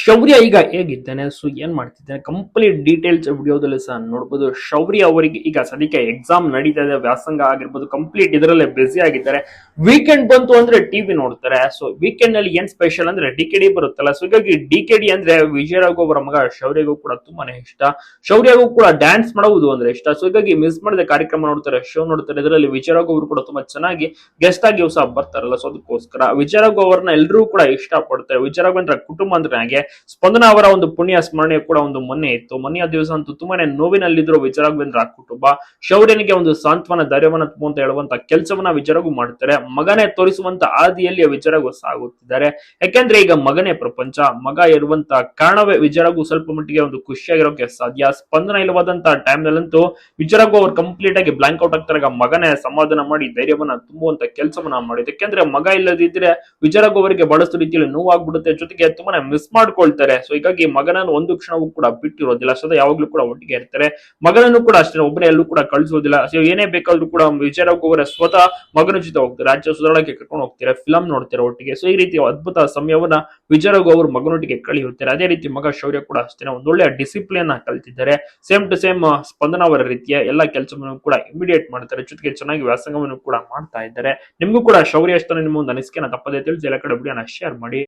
ಶೌರ್ಯ ಈಗ ಹೇಗಿದ್ದಾನೆ, ಸೊ ಏನ್ ಮಾಡ್ತಿದ್ದಾನೆ ಕಂಪ್ಲೀಟ್ ಡೀಟೇಲ್ಸ್ ವಿಡಿಯೋದಲ್ಲಿ ಸಹ ನೋಡ್ಬೋದು. ಶೌರ್ಯ ಅವರಿಗೆ ಈಗ ಸದ್ಯಕ್ಕೆ ಎಕ್ಸಾಮ್ ನಡೀತಾ ಇದೆ, ವ್ಯಾಸಂಗ ಆಗಿರ್ಬೋದು ಕಂಪ್ಲೀಟ್ ಇದರಲ್ಲೇ ಬ್ಯುಸಿ ಆಗಿದ್ದಾರೆ. ವೀಕೆಂಡ್ ಬಂತು ಅಂದ್ರೆ ಟಿವಿ ನೋಡ್ತಾರೆ. ಸೊ ವೀಕೆಂಡ್ನಲ್ಲಿ ಏನ್ ಸ್ಪೆಷಲ್ ಅಂದ್ರೆ ಡಿ ಕೆ ಡಿ ಬರುತ್ತಲ್ಲ ಸೊ ಹೀಗಾಗಿ ಡಿ ಕೆ ಡಿ ಅಂದ್ರೆ ವಿಜಯರಾಘವ್ ಅವರ ಮಗ ಶೌರ್ಯಗೂ ಕೂಡ ತುಂಬಾನೇ ಇಷ್ಟ. ಶೌರ್ಯಗೂ ಕೂಡ ಡ್ಯಾನ್ಸ್ ಮಾಡುವುದು ಅಂದ್ರೆ ಇಷ್ಟ. ಸೊ ಹೀಗಾಗಿ ಮಿಸ್ ಮಾಡಿದ ಕಾರ್ಯಕ್ರಮ ನೋಡ್ತಾರೆ ಶೋ ನೋಡ್ತಾರೆ, ಇದರಲ್ಲಿ ವಿಜಯರಾಘವ್ ಅವರು ಕೂಡ ತುಂಬಾ ಚೆನ್ನಾಗಿ ಗೆಸ್ಟ್ ಆಗಿ ಸಹ ಬರ್ತಾರಲ್ಲ ಸೊ ಅದಕ್ಕೋಸ್ಕರ. ವಿಜಯರಾಘವ್ ಅವರನ್ನ ಎಲ್ಲರೂ ಕೂಡ ಇಷ್ಟ ಪಡ್ತಾರೆ ವಿಜಯರಾಘವ್ ಅಂದ್ರೆ ಕುಟುಂಬ ಅಂದ್ರೆ ಹಾಗೆ. ಸ್ಪಂದನ ಅವರ ಒಂದು ಪುಣ್ಯ ಸ್ಮರಣೆ ಕೂಡ ಒಂದು ಮೊನ್ನೆ ಇತ್ತು. ಮೊನ್ನೆಯ ದಿವಸ ಅಂತೂ ತುಂಬಾನೇ ನೋವಿನಲ್ಲಿದ್ರು ವಿಜಯರಾಘವೇಂದ್ರ ಕುಟುಂಬ ಶೌರ್ಯನಿಗೆ ಒಂದು ಸಾಂತ್ವನ ಧೈರ್ಯವನ್ನ ತುಂಬುವಂತ ಹೇಳುವಂತ ಕೆಲಸವನ್ನ ವಿಚಾರಗೂ ಮಾಡ್ತಾರೆ. ಮಗನೇ ತೋರಿಸುವಂತ ಆದಿಯಲ್ಲಿ ವಿಜಯರಾಘವ್ ಸಾಗುತ್ತಿದ್ದಾರೆ. ಯಾಕೆಂದ್ರೆ ಈಗ ಮಗನೇ ಪ್ರಪಂಚ, ಮಗ ಇರುವಂತ ಕಾರಣವೇ ವಿಜಯರಾಘವ್ ಸ್ವಲ್ಪ ಮಟ್ಟಿಗೆ ಒಂದು ಖುಷಿಯಾಗಿರೋಕೆ ಸಾಧ್ಯ. ಸ್ಪಂದನ ಇಲ್ಲವಾದಂತ ಟೈಮ್ ನಲ್ಲಂತೂ ವಿಜಯರಾಘವ್ ಅವ್ರು ಕಂಪ್ಲೀಟ್ ಆಗಿ ಬ್ಲಾಂಕ್ ಔಟ್ ಆಗ್ತಾರೆ. ಮಗನೇ ಸಮಾಧಾನ ಮಾಡಿ ಧೈರ್ಯವನ್ನ ತುಂಬುವಂತ ಕೆಲಸವನ್ನ ಮಾಡಿದೆ ಯಾಕೆಂದ್ರೆ ಮಗ ಇಲ್ಲದಿದ್ರೆ ವಿಜಯರಾಘವ್ ಅವರಿಗೆ ಬಹಳಷ್ಟು ರೀತಿಯಲ್ಲಿ ನೋವಾಗ್ಬಿಡುತ್ತೆ. ಜೊತೆಗೆ ತುಂಬಾನೇ ಮಿಸ್ ಮಾಡ್ಕೊಳ್ತಾರೆ. ಸೊ ಹೀಗಾಗಿ ಮಗನನ್ನು ಒಂದು ಕ್ಷಣವೂ ಕೂಡ ಬಿಟ್ಟಿರೋದಿಲ್ಲ. ಸದಾ ಯಾವಾಗ್ಲೂ ಕೂಡ ಒಟ್ಟಿಗೆ ಇರ್ತಾರೆ. ಮಗನನ್ನು ಕೂಡ ಅಷ್ಟೇ ಒಬ್ಬನೇ ಎಲ್ಲೂ ಕೂಡ ಕಳಿಸೋದಿಲ್ಲ. ಸೊ ಏನೇ ಬೇಕಾದ್ರೂ ಕೂಡ ವಿಜಯರಾಘವ್ ಅವರ ಸ್ವತಃ ಮಗನ ಜೊತೆ ಹೋಗ್ತಾರೆ. ರಾಜ್ಯ ಸುಧಾರಣೆಗೆ ಕರ್ಕೊಂಡು ಹೋಗ್ತಾರೆ. ಫಿಲಂ ನೋಡ್ತಾರೆ ಒಟ್ಟಿಗೆ. ಸೊ ಈ ರೀತಿ ಅದ್ಭುತ ಸಮಯವನ್ನ ವಿಜಯರಾಘವ್ ಅವರು ಮಗನೊಟ್ಟಿಗೆ ಕಳೆಯುತ್ತಾರೆ. ಅದೇ ರೀತಿ ಮಗ ಶೌರ್ಯ ಕೂಡ ಅಷ್ಟೇ. ಒಂದೊಳ್ಳೆಯ ಡಿಸಿಪ್ಲಿನ್ ಕಲ್ತಿದ್ದಾರೆ. ಸೇಮ್ ಟು ಸೇಮ್ ಸ್ಪಂದನ ಅವರ ರೀತಿಯ ಎಲ್ಲಾ ಕೆಲಸವನ್ನು ಕೂಡ ಇಮಿಡಿಯೇಟ್ ಮಾಡ್ತಾರೆ. ಜೊತೆಗೆ ಚೆನ್ನಾಗಿ ವ್ಯಾಸಂಗವನ್ನು ಕೂಡ ಮಾಡ್ತಾ ಇದ್ದಾರೆ. ನಿಮ್ಗೂ ಕೂಡ ಶೌರ್ಯ ಅಷ್ಟೇ ನಿಮ್ಮ ಒಂದು ಅನಿಸಿಕೆನ ತಪ್ಪದೇ ತಿಳಿಸಿ ಎಲ್ಲ ಕಡೆ ವಿಡಿಯೋನ ಶೇರ್ ಮಾಡಿ.